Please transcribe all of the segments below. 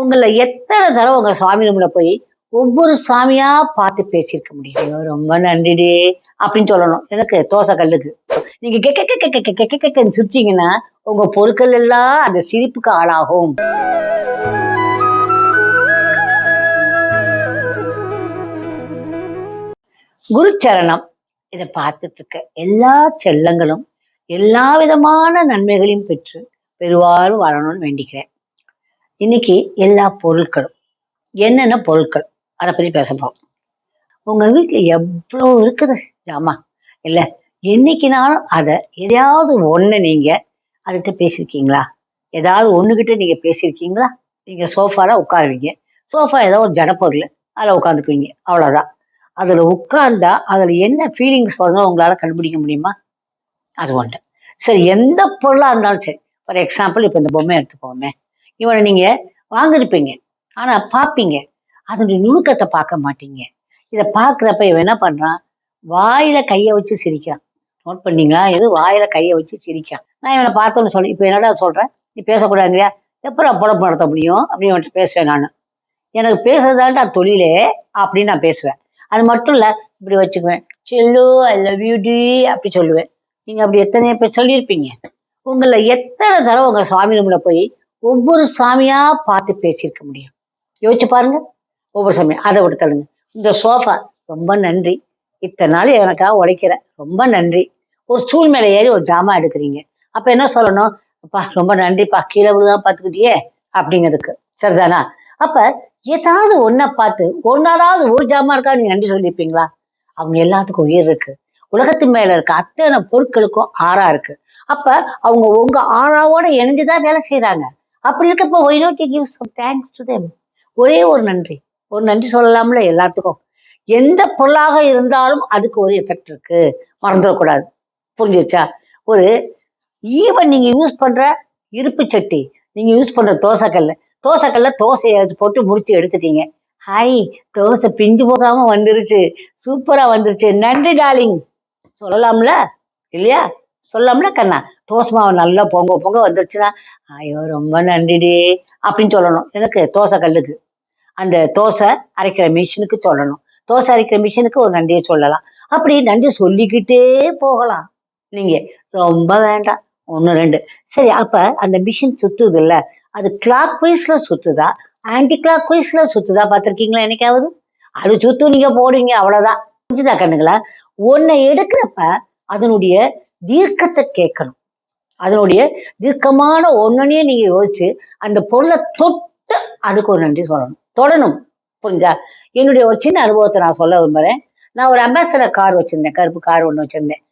உங்களை எத்தனை தடவை உங்க சாமி ரூம்ல போய் ஒவ்வொரு சாமியா பார்த்து பேசியிருக்க முடியும். ரொம்ப நன்றிடே அப்படின்னு சொல்லணும். எனக்கு தோசை கல்லுக்கு. நீங்க கெக்க கெக்க கெக்க கெக்க கெக்கன்னு சிரிச்சீங்கன்னா உங்க பொருட்கள் எல்லாம் அந்த சிரிப்புக்கு ஆளாகும். குருச்சரணம். இதை பார்த்துட்டு இருக்க எல்லா செல்லங்களும் எல்லா விதமான நன்மைகளையும் பெற்று பெருவாறு வாழணும்னு வேண்டிக்கிறேன். இன்னைக்கு எல்லா பொருட்களும் என்னென்ன பொருட்கள்? அதை பத்தி பேச போறோம். உங்க வீட்டுல எவ்வளோ இருக்குது? ஆமா இல்ல என்னைக்குனாலும் அதை எதையாவது ஒண்ணு நீங்க அதுகிட்ட பேசியிருக்கீங்களா ஏதாவது ஒண்ணுகிட்ட நீங்க பேசியிருக்கீங்களா நீங்க சோஃபால உட்காருவீங்க. சோஃபா ஏதோ ஒரு ஜடப்பொருள் அதில் உட்காந்துக்குவீங்க. அவ்வளோதான் அதில் உட்கார்ந்தா அதில் என்ன ஃபீலிங்ஸ் வருதுன்னு உங்களால் கண்டுபிடிக்க முடியுமா? அது ஒன்று சரி எந்த பொருளாக இருந்தாலும் சரி. ஃபார் எக்ஸாம்பிள் இப்போ இந்த பொம்மை எடுத்துக்கோமே. இவனை நீங்க வாங்கிருப்பீங்க ஆனா பார்ப்பீங்க. அதனுடைய நுணுக்கத்தை பார்க்க மாட்டீங்க. இதை பார்க்குறப்ப இவன் என்ன பண்றான்? வாயில கையை வச்சு சிரிக்கிறான். நோட் பண்ணீங்களா? இது வாயில கையை வச்சு சிரிக்கிறான். நான் இவனை பார்த்தோன்னு சொல்லி இப்போ என்னடா சொல்றேன் நீ பேசக்கூடாதுங்கயா எப்பறம் பொழப்பு நடத்த முடியும்? அப்படின்னு அவன்கிட்ட பேசுவேன் நான். எனக்கு பேசுறதாண்டா தொழிலே அப்படின்னு நான் பேசுவேன். அது மட்டும் இல்ல இப்படி வச்சுக்குவேன். செல்லு ஐ லவ் யூ டி அப்படி சொல்லுவேன். நீங்க அப்படி எத்தனை பேர் சொல்லியிருப்பீங்க. உங்களை எத்தனை தடவை உங்க சாமி ரூம்ல போய் ஒவ்வொரு சாமியா பார்த்து பேசியிருக்க முடியும். யோசிச்சு பாருங்க. ஒவ்வொரு சாமியும் அதை விட்டு இந்த சோஃபா ரொம்ப நன்றி. இத்தனை நாள் எனக்காக உழைக்கிறேன் ரொம்ப நன்றி. ஒரு ஸ்டூல் மேலே ஏறி ஒரு ஜாமான் எடுக்கிறீங்க. அப்போ என்ன சொல்லணும்? அப்பா ரொம்ப நன்றிப்பா. கீழே விழுதான் பார்த்துக்கிட்டியே? அப்படிங்கிறதுக்கு. சரிதானா? அப்போ ஏதாவது ஒன்றை பார்த்து ஒரு நாளாவது ஒரு ஜாமான் இருக்கா? நீங்கள் நன்றி சொல்லியிருப்பீங்களா? அவங்க எல்லாத்துக்கும் உயிர் இருக்கு. உலகத்து மேல இருக்க அத்தனை பொருட்களுக்கும் ஆறா இருக்கு. அப்ப அவங்க உங்க ஆறாவோட இணைஞ்சுதான் வேலை செய்கிறாங்க அப்படி இருக்கப்போ why not you give some thanks to them ஒரே ஒரு நன்றி. ஒரு நன்றி சொல்லலாம்ல எல்லாத்துக்கும். எந்த பொருளாக இருந்தாலும் அதுக்கு ஒரு எஃபெக்ட் இருக்கு. மறந்துடக்கூடாது. புரிஞ்சுச்சா ஒரு ஈவன் நீங்க யூஸ் பண்ற இருப்பு சட்டி நீங்க யூஸ் பண்ற தோசைக்கல்ல தோசைக்கல்ல தோசையை போட்டு முடிச்சு எடுத்துட்டீங்க. ஹாய் தோசை பிஞ்சு போகாம வந்துருச்சு. சூப்பரா வந்துருச்சு. நன்றி டார்லிங் சொல்லலாம்ல? இல்லையா? சொல்லலாம்ல கண்ணா தோசை மாவு நல்லா பொங்க பொங்க வந்துருச்சுன்னா ஐயோ ரொம்ப நன்றிடி அப்படின்னு சொல்லணும். எனக்கு தோசை கல்லுக்கு. அந்த தோசை அரைக்கிற மிஷினுக்கு சொல்லணும். தோசை அரைக்கிற மிஷினுக்கு ஒரு நன்றியை சொல்லலாம். அப்படி நன்றி சொல்லிக்கிட்டே போகலாம். நீங்க ரொம்ப வேண்டாம். ஒன்று ரெண்டு. சரி அப்ப அந்த மிஷின் சுத்துது இல்ல அது கிளாக் வைஸ்ல சுத்துதா? ஆன்டி கிளாக் வைஸ்ல சுத்துதா பார்த்துருக்கீங்களா என்னைக்காவது? அது சுத்தும் நீங்க போடுவீங்க அவ்வளவுதான். புரிஞ்சுதா கண்ணுங்களா? ஒன்னை எடுக்கிறப்ப அதனுடைய தீர்க்கத்தை கேட்கணும். அதனுடைய தீர்க்கமான ஒன்னொன்னே நீங்க யோசிச்சு அந்த பொருளை தொட்டு அதுக்கு ஒரு நன்றி சொல்லணும். தொடணும். புரிஞ்சா? என்னுடைய ஒரு சின்ன அனுபவத்தை நான் சொல்ல விரும்புகிறேன் நான் ஒரு அம்பாசடர் கார் வச்சிருந்தேன். கருப்பு கார் ஒன்று வச்சிருந்தேன்.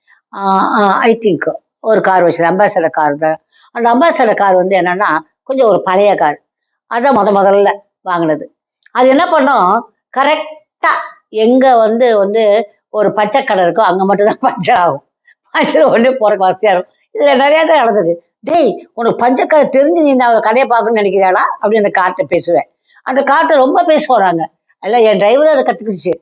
ஐ திங்க் ஒரு கார் வச்சிருந்தேன். அம்பாசடர் கார் தான். அந்த அம்பாசடர் கார் வந்து என்னன்னா கொஞ்சம் ஒரு பழைய கார் அதான் முத முதல்ல வாங்கினது. அது என்ன பண்ணோம்? கரெக்டாக எங்கே வந்து வந்து ஒரு பச்சை கடை இருக்கோ அங்க மட்டும் தான் பஞ்சர் ஆகும். பஞ்சர் உடனே போறக்கு வசதியாக இருக்கும். இதில் நிறையா தான் நடந்தது. டேய் உனக்கு பஞ்சக்கடை தெரிஞ்சு நீ நான் கடையை பார்க்கணும்னு நினைக்கிறாளா? அப்படின்னு அந்த கார்ட்ட பேசுவேன். அந்த கார்ட்ட ரொம்ப பேச போகிறாங்க அல்ல என் டிரைவரும் அதை கற்றுக்கிடுச்சு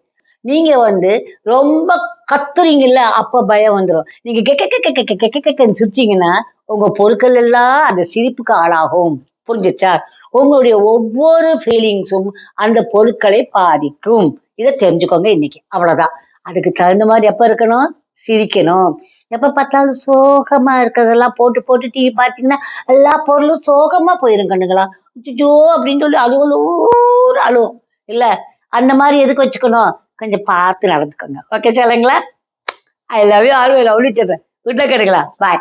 நீங்கள் வந்து ரொம்ப கத்துறீங்கல்ல அப்போ பயம் வந்துடும் நீங்கள் கெக்க கெக்க கெக்க கெக்க கெக்கன்னு சிரிச்சிங்கன்னா உங்கள் பொருட்கள் எல்லாம் அந்த சிரிப்புக்கு ஆளாகும். புரிஞ்சிச்சா? உங்களுடைய ஒவ்வொரு ஃபீலிங்ஸும் அந்த பொருட்களை பாதிக்கும். இதை தெரிஞ்சுக்கோங்க இன்னைக்கு. அவ்வளோதான் அதுக்கு தகுந்த மாதிரி எப்போ இருக்கணும்? சிரிக்கணும் எப்ப பார்த்தாலும் சோகமா இருக்கிறதெல்லாம் போட்டு போட்டு டிவி பார்த்தீங்கன்னா எல்லா பொருளும் சோகமா போயிரும் கண்ணுங்களா ஜோ அப்படின்னு சொல்லி அழுவலூர் அழுவும் இல்ல அந்த மாதிரி எதுக்கு வச்சுக்கணும் கொஞ்சம் பார்த்து நடந்துக்கோங்க ஓகே சொல்லுங்களா I love you always lovely சொல்றேன் விட்ட கேட்டுங்களா பாய்